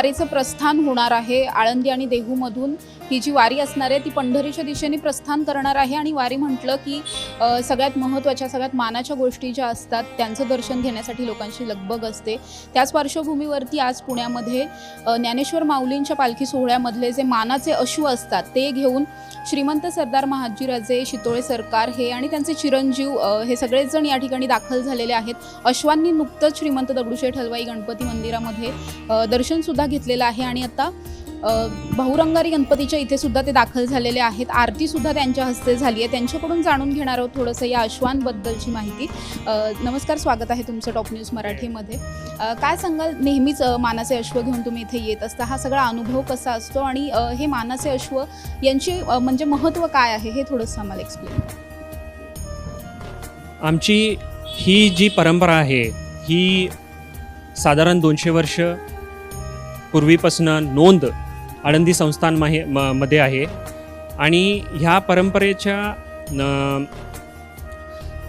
वारीचं प्रस्थान होणार आहे. आळंदी आणि देहूमधून ही जी वारी असणार आहे ती पंढरीच्या दिशेने प्रस्थान करणार आहे. आणि वारी म्हटलं की सगळ्यात महत्त्वाच्या सगळ्यात मानाच्या गोष्टी ज्या असतात त्यांचं दर्शन घेण्यासाठी लोकांची लगबग असते. त्याच पार्श्वभूमीवरती आज पुण्यामध्ये ज्ञानेश्वर माऊलींच्या पालखी सोहळ्यामधले जे मानाचे अश्व असतात ते घेऊन श्रीमंत सरदार महाजीराजे शितोळे सरकार हे आणि त्यांचे चिरंजीव हे सगळेच जण या ठिकाणी दाखल झालेले आहेत. अश्वांनी नुकतंच श्रीमंत दगडूशेठ हलवाई गणपती मंदिरामध्ये दर्शनसुद्धा घेतलेलं आहे आणि आता बहुरंगारी गणपतीच्या इथे सुद्धा ते दाखल झालेले आहेत. आरती सुद्धा त्यांच्या हस्ते झाली आहे. त्यांच्याकडून जाणून घेणार आहोत थोडंसं या अश्वांबद्दलची माहिती. नमस्कार स्वागत आहे तुमचं टॉप न्यूज मराठीमध्ये. काय सांगाल नेहमीच मानाचे अश्व घेऊन तुम्ही इथे येत असता. हा सगळा अनुभव कसा असतो आणि हे मानाचे अश्व यांची म्हणजे महत्त्व काय आहे हे थोडंसं आम्हाला एक्सप्लेन आमची ही जी परंपरा आहे ही साधारण दोनशे वर्ष पूर्वीपासून नोंद आळंदी संस्थान माहे म मध्ये आहे. आणि ह्या परंपरेच्या न-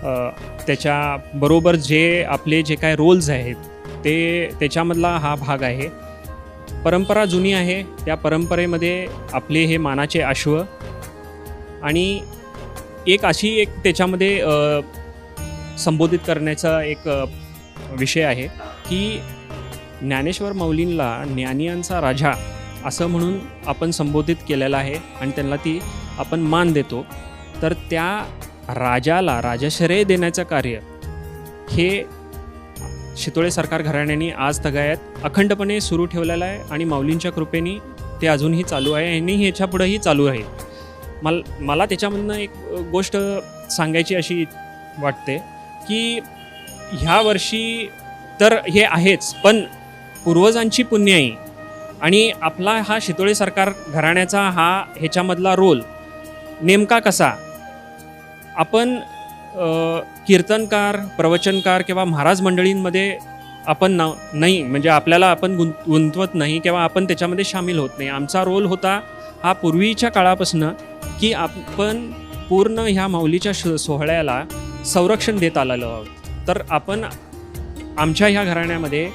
अ, त्याच्याबरोबर जे आपले जे काय रोल्स आहेत ते त्याच्यामधला हा भाग आहे. परंपरा जुनी आहे त्या परंपरेमध्ये आपले हे मानाचे अश्व आणि एक अशी एक त्याच्यामध्ये संबोधित करण्याचा एक विषय आहे की ज्ञानेश्वर मौलींला ज्ञानियांचा राजा असं म्हणून आपण संबोधित केलेलं आहे आणि त्यांना ती आपण मान देतो. तर त्या राजाला राजाश्रय देण्याचं कार्य हे शितोळे सरकार घराण्याने आज तगायत अखंडपणे सुरू ठेवलेलं आहे आणि माऊलींच्या कृपेने ते अजूनही चालू आहे. आणि ह्याच्यापुढंही चालू आहे. मल मला त्याच्यामधनं एक गोष्ट सांगायची अशी वाटते की ह्या वर्षी तर हे आहेच पण पूर्वजांची पुण्याई आणि आपला हा शितोळे सरकार घराण्याचा हा ह्याच्यामधला रोल नेमका कसा? आपण कीर्तनकार प्रवचनकार किंवा महाराज मंडळींमध्ये आपण ना नाही म्हणजे आपल्याला आपण गुंत गुंतवत नाही किंवा आपण त्याच्यामध्ये सामील होत नाही. आमचा रोल होता हा पूर्वीच्या काळापासून की आपण पूर्ण ह्या माऊलीच्या श सोहळ्याला संरक्षण देत आलेलो आहोत. तर आपण आमच्या ह्या घराण्यामध्ये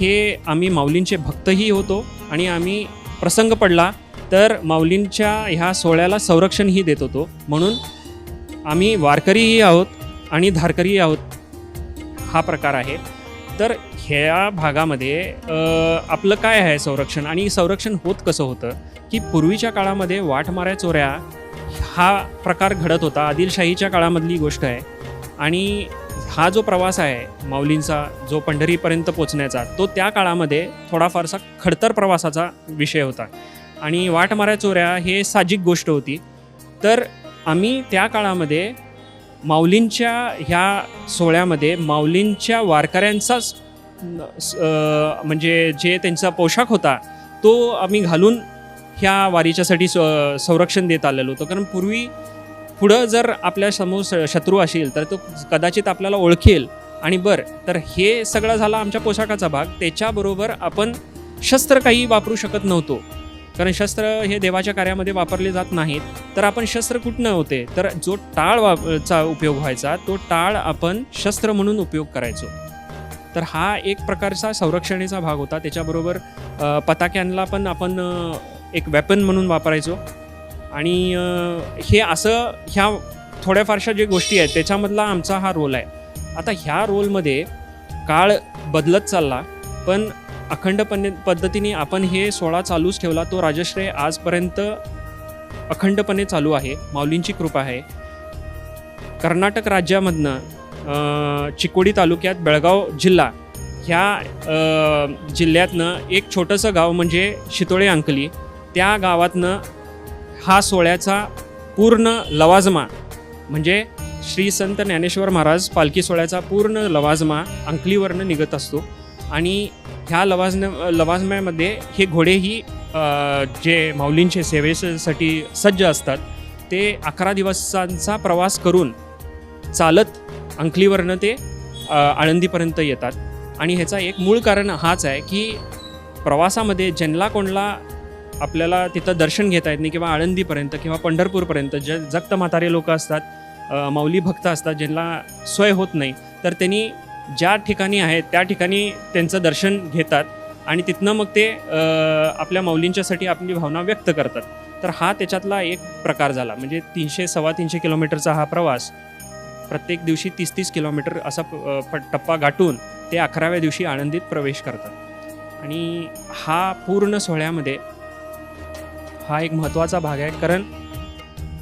हे आम्ही माऊलींचे भक्तही होतो आणि आम्ही प्रसंग पडला तर माऊलींच्या ह्या सोहळ्याला संरक्षणही देत होतो. म्हणून आम्ही वारकरीही आहोत आणि धारकरीही आहोत. हा प्रकार आहे. तर ह्या भागामध्ये आपलं काय आहे संरक्षण? आणि संरक्षण होत कसं होतं? की पूर्वीच्या काळामध्ये वाटमाऱ्या चोऱ्या हा प्रकार घडत होता. आदिलशाहीच्या काळामधली गोष्ट आहे. आणि हा जो प्रवास आहे माऊलींचा जो पंढरीपर्यंत पोचण्याचा तो त्या काळामध्ये थोडाफारसा खडतर प्रवासाचा विषय होता. आणि वाटमाऱ्या चोऱ्या हे साहजिक गोष्ट होती. तर आम्ही त्या काळामध्ये माऊलींच्या ह्या सोहळ्यामध्ये माऊलींच्या वारकऱ्यांचाच स- म्हणजे जे त्यांचा पोशाख होता तो आम्ही घालून ह्या वारीच्यासाठी स- संरक्षण देत आलेलो होतो. कारण पूर्वी पुढं जर आपल्यासमोर स- शत्रू असेल तर तो कदाचित आपल्याला ओळखेल. आणि बरं तर हे सगळं झालं आमच्या पोशाखाचा भाग. त्याच्याबरोबर आपण शस्त्र काही वापरू शकत नव्हतो. कारण शस्त्र हे देवाच्या कार्यामध्ये वापरले जात नाहीत. तर आपण शस्त्र कुठनं होते? तर जो टाळ वा चा उपयोग व्हायचा तो टाळ आपण शस्त्र म्हणून उपयोग करायचो. तर हा एक प्रकारचा संरक्षणेचा भाग होता. त्याच्याबरोबर पताक्यांना पण आपण एक वेपन म्हणून वापरायचो. आणि हे असं ह्या थोड्याफारशा जे गोष्टी आहेत त्याच्यामधला आमचा हा रोल आहे. आता ह्या रोलमध्ये काळ बदलत चालला पण अखंडपणे पद्धतीने आपण हे सोहळा चालूच ठेवला. तो राजश्रय आजपर्यंत अखंडपणे चालू आहे. माऊलींची कृपा आहे. कर्नाटक राज्यामधनं चिकोडी तालुक्यात बेळगाव जिल्हा ह्या जिल्ह्यातनं एक छोटंसं गाव म्हणजे शितोळे अंकली. त्या गावातनं हा सोहळ्याचा पूर्ण लवाजमा म्हणजे श्री संत ज्ञानेश्वर महाराज पालखी सोहळ्याचा पूर्ण लवाजमा अंकलीवरनं निघत असतो. आणि ह्या लवाजन लवाजम्यामध्ये हे घोडेही जे माऊलींचे सेवेसाठी सज्ज असतात ते अकरा दिवसांचा प्रवास करून चालत अंकलीवरनं ते आळंदीपर्यंत येतात. आणि ह्याचा एक मूळ कारण हाच आहे की प्रवासामध्ये ज्यांना कोणला आपल्याला तिथं दर्शन घेता येत नाही किंवा आळंदीपर्यंत किंवा पंढरपूरपर्यंत जे जक्त म्हातारे लोक असतात माऊली भक्त असतात ज्यांना सोय होत नाही तर त्यांनी ज्या ठिकाणी आहेत त्या ठिकाणी त्यांचं दर्शन घेतात आणि तिथनं मग ते आपल्या माऊलींच्यासाठी आपली भावना व्यक्त करतात. तर हा त्याच्यातला एक प्रकार झाला. म्हणजे तीनशे सव्वा तीनशे किलोमीटरचा हा प्रवास प्रत्येक दिवशी तीस तीस किलोमीटर असा प- प- टप्पा गाठून ते अकराव्या दिवशी आनंदीत प्रवेश करतात. आणि हा पूर्ण सोहळ्यामध्ये हा एक महत्त्वाचा भाग आहे. कारण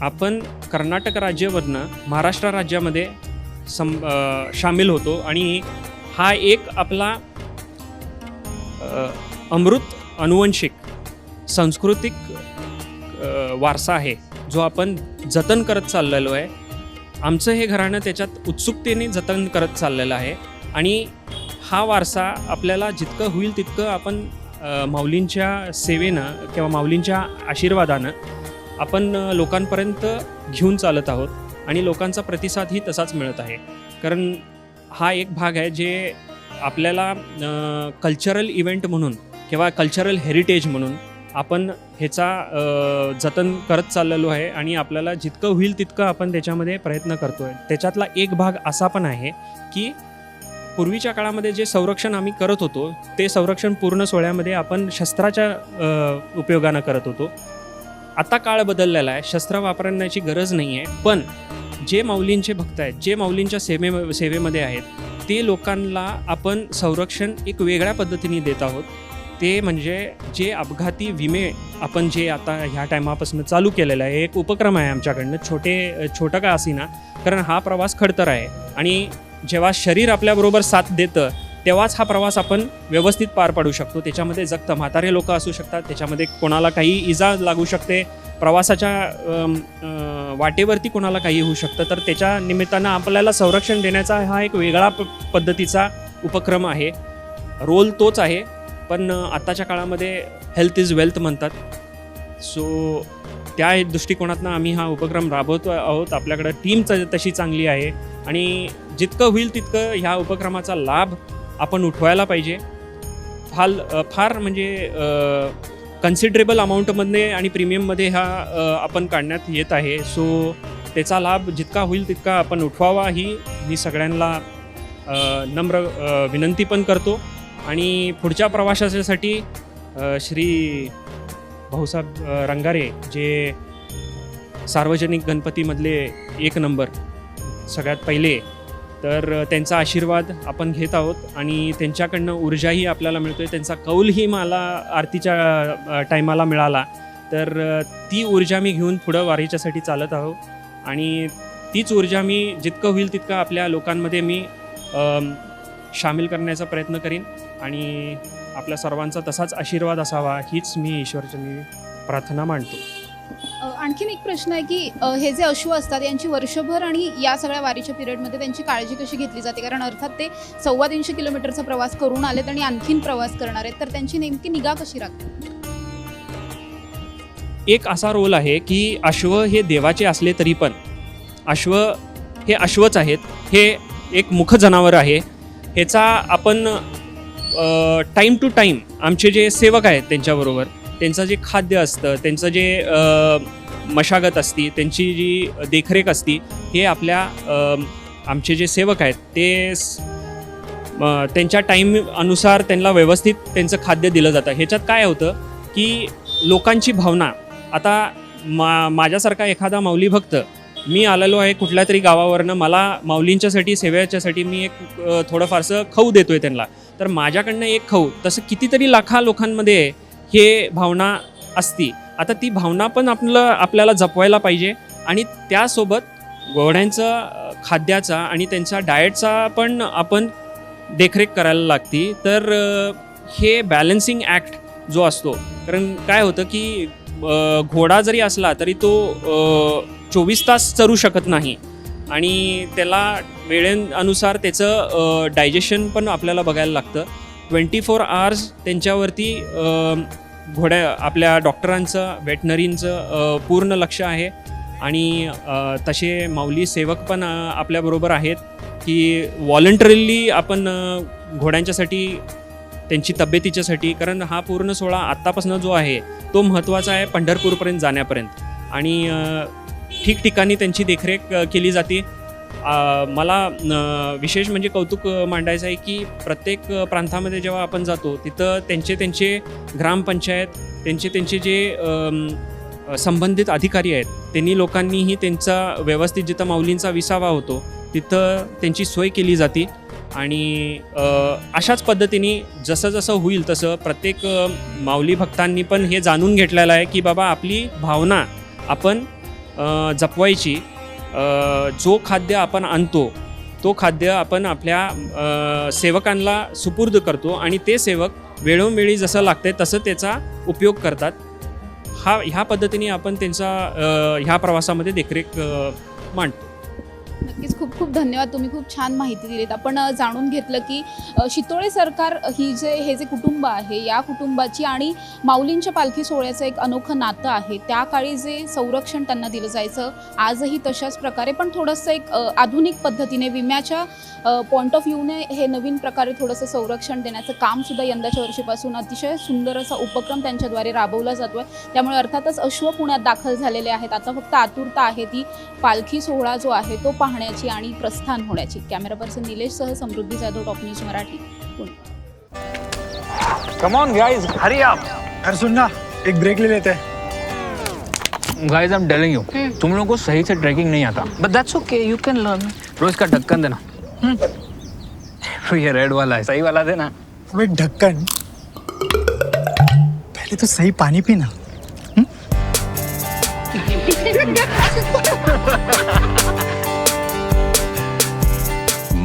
आपण कर्नाटक राज्यामधनं महाराष्ट्र राज्यामध्ये सम सामील होतो आणि हा एक आपला अमृत अनुवंशिक सांस्कृतिक वारसा आहे. जो आपण जतन करत चाललेलो आहे. आमचं हे घराणं त्याच्यात उत्सुकतेने जतन करत चाललेलं आहे. आणि हा वारसा आपल्याला जितकं होईल तितकं आपण माऊलींच्या सेवेनं किंवा माऊलींच्या आशीर्वादानं आपण लोकांपर्यंत घेऊन चालत आहोत आणि लोकांचा प्रतिसादही तसाच मिळत आहे. कारण हा एक भाग आहे जे आपल्याला कल्चरल इव्हेंट म्हणून किंवा कल्चरल हेरिटेज म्हणून आपण ह्याचा जतन करत चाललेलो आहे आणि आपल्याला जितकं होईल तितकं आपण त्याच्यामध्ये प्रयत्न करतो आहे त्याच्यातला एक भाग असा पण आहे की पूर्वीच्या काळामध्ये जे संरक्षण आम्ही करत होतो ते संरक्षण पूर्ण सोहळ्यामध्ये आपण शस्त्राच्या उपयोगानं करत होतो. आता काळ बदललेला आहे शस्त्र वापरण्याची गरज नाही आहे पण जे माऊलींचे भक्त आहेत जे माऊलींच्या सेवे सेवेमध्ये आहेत ते लोकांना आपण संरक्षण एक वेगळ्या पद्धतीने देत आहोत. ते म्हणजे जे अपघाती विमे आपण जे आता ह्या टायमापासून चालू केलेलं आहे एक उपक्रम आहे आमच्याकडनं छोटे छोटं का असेना कारण हा प्रवास खडतर आहे. आणि जेव्हा शरीर आपल्याबरोबर साथ देतं तेव्हाच हा प्रवास आपण व्यवस्थित पार पाडू शकतो. त्याच्यामध्ये जगतं. म्हातारे लोक असू शकतात. त्याच्यामध्ये कोणाला काही इजा लागू शकते. प्रवासाच्या वाटेवरती कोणाला काही होऊ शकतं. तर त्याच्या निमित्तानं आपल्याला संरक्षण देण्याचा हा एक वेगळा प पद्धतीचा उपक्रम आहे. रोल तोच आहे. पण आत्ताच्या काळामध्ये हेल्थ इज वेल्थ म्हणतात. सो त्या दृष्टिकोनातनं आम्ही हा उपक्रम राबवतो आहोत. आपल्याकडं टीम तशी चांगली आहे. आणि जितकं होईल तितकं ह्या उपक्रमाचा लाभ आपण उठवायला पाहिजे. फार फार म्हणजे कन्सिडरेबल अमाऊंटमध्ये आणि प्रीमियममध्ये हा आपण काढण्यात येत आहे. सो त्याचा लाभ जितका होईल तितका आपण उठवावा ही मी सगळ्यांना नम्र विनंती पण करतो. आणि पुढच्या प्रवासासाठी श्री भाऊसाहेब रंगारे जे सार्वजनिक गणपतीमधले एक नंबर सगळ्यात पहिले तर त्यांचा आशीर्वाद आपण घेत आहोत आणि त्यांच्याकडनं ऊर्जाही आपल्याला मिळतो आहे त्यांचा कौलही मला आरतीच्या टायमाला मिळाला. तर ती ऊर्जा मी घेऊन पुढं वारीच्यासाठी चालत आहो आणि तीच ऊर्जा मी जितकं होईल तितकं आपल्या लोकांमध्ये मी सामील करण्याचा प्रयत्न करीन आणि आपल्या सर्वांचा तसाच आशीर्वाद असावा हीच मी ईश्वरचरणी प्रार्थना मांडतो अ, आणखीन एक प्रश्न आहे की अ, हे जे अश्व असतात यांची वर्षभर आणि या सगळ्या वारीच्या पिरियडमध्ये त्यांची काळजी कशी घेतली जाते? कारण अर्थात ते सव्वा तीनशे किलोमीटरचा प्रवास करून आलेत आणि आणखीन प्रवास करणार आहेत. तर त्यांची नेमकी निगा कशी राखते? एक असा रोल आहे की अश्व हे देवाचे असले तरी पण अश्व हे अश्वच आहेत. हे एक मुख जनावर आहे. ह्याचा आपण टाईम टू टाईम आमचे जे सेवक आहेत त्यांच्याबरोबर त्यांचं जे खाद्य असतं त्यांचं जे मशागत असती त्यांची जी देखरेख असती हे आपल्या आमचे जे सेवक आहेत ते त्यांच्या टाईम अनुसार त्यांना व्यवस्थित त्यांचं खाद्य दिलं जातं. ह्याच्यात काय होतं की लोकांची भावना आता मा माझ्यासारखा एखादा माऊली भक्त मी आलेलो आहे कुठल्या तरी गावावरनं. मला माऊलींच्यासाठी सेवेच्यासाठी मी एक थोडंफारसं खाऊ देतो आहे त्यांना. तर माझ्याकडनं एक खाऊ. तसं कितीतरी लाखा लोकांमध्ये हे भावना असती. आता ती भावना पण आपलं आपल्याला जपवायला पाहिजे. आणि त्यासोबत घोड्यांचं खाद्याचा आणि त्यांच्या डाएटचा पण आपण देखरेख करायला लागती. तर हे बॅलन्सिंग ॲक्ट जो असतो. कारण काय होतं की घोडा जरी असला तरी तो चोवीस तास चरू शकत नाही. आणि त्याला वेळेनुसार त्याचं डायजेशन पण आपल्याला बघायला लागतं. ट्वेंटी फोर आवर्स त्यांच्यावरती घोड्या आपल्या डॉक्टरांचं वेटनरींचं पूर्ण लक्ष आहे. आणि तसे माऊली सेवक पण आपल्याबरोबर आहेत की व्हॉलंटरली आपण घोड्यांच्यासाठी त्यांची तब्येतीच्यासाठी कारण हा पूर्ण सोहळा आत्तापासून जो आहे तो महत्त्वाचा आहे पंढरपूरपर्यंत जाण्यापर्यंत. आणि ठिकठिकाणी त्यांची देखरेख केली जाते. मला विशेष म्हणजे कौतुक मांडायचं आहे की प्रत्येक प्रांतामध्ये जेव्हा आपण जातो तिथं त्यांचे त्यांचे ग्रामपंचायत त्यांचे त्यांचे जे संबंधित अधिकारी आहेत त्यांनी लोकांनीही त्यांचा व्यवस्थित जिथं माऊलींचा विसावा होतो तिथं त्यांची सोय केली जाते. आणि अशाच पद्धतीने जसं जसं होईल तसं प्रत्येक माऊली भक्तांनी पण हे जाणून घेतलेलं आहे की बाबा आपली भावना आपण जपवायची. जो खाद्य आपण आणतो तो खाद्य आपण आपल्या सेवकांना सुपूर्द करतो आणि ते सेवक वेळोवेळी जसं लागते तसं त्याचा उपयोग करतात. हा ह्या पद्धतीने आपण त्यांचा ह्या प्रवासामध्ये देखरेख मांडतो. नक्कीच खूप खूप धन्यवाद. तुम्ही खूप छान माहिती दिलीत. आपण जाणून घेतलं की शितोळे सरकार ही जे हे जे कुटुंब आहे या कुटुंबाची आणि माऊलींच्या पालखी सोहळ्याचं एक अनोखं नातं आहे. त्या काळी जे संरक्षण त्यांना दिलं जायचं आजही तशाच प्रकारे पण थोडंसं एक आधुनिक पद्धतीने विम्याच्या पॉईंट ऑफ व्ह्यूने हे नवीन प्रकारे थोडंसं संरक्षण देण्याचं काम सुद्धा यंदाच्या वर्षीपासून अतिशय सुंदर असा उपक्रम त्यांच्याद्वारे राबवला जातोय. त्यामुळे अर्थातच अश्व पुण्यात दाखल झालेले आहेत. आता फक्त आतुरता आहे ती. पालखी सोहळा जो आहे तो पाहण्याची आणि प्रस्थान होण्याची. Camera person निलेशसह Samruddhi Jadhav top news Marathi come on guys hurry up यार सुन ना एक ब्रेक ले लेते. हैं guys I am telling you तुम लोगों को सही से ट्रैकिंग नहीं आता. But that's okay you can learn रोज का ढक्कन देना. तो ये रेड वाला है. सही वाला देना. अबे ढक्कन. पहले तो सही पानी पीना.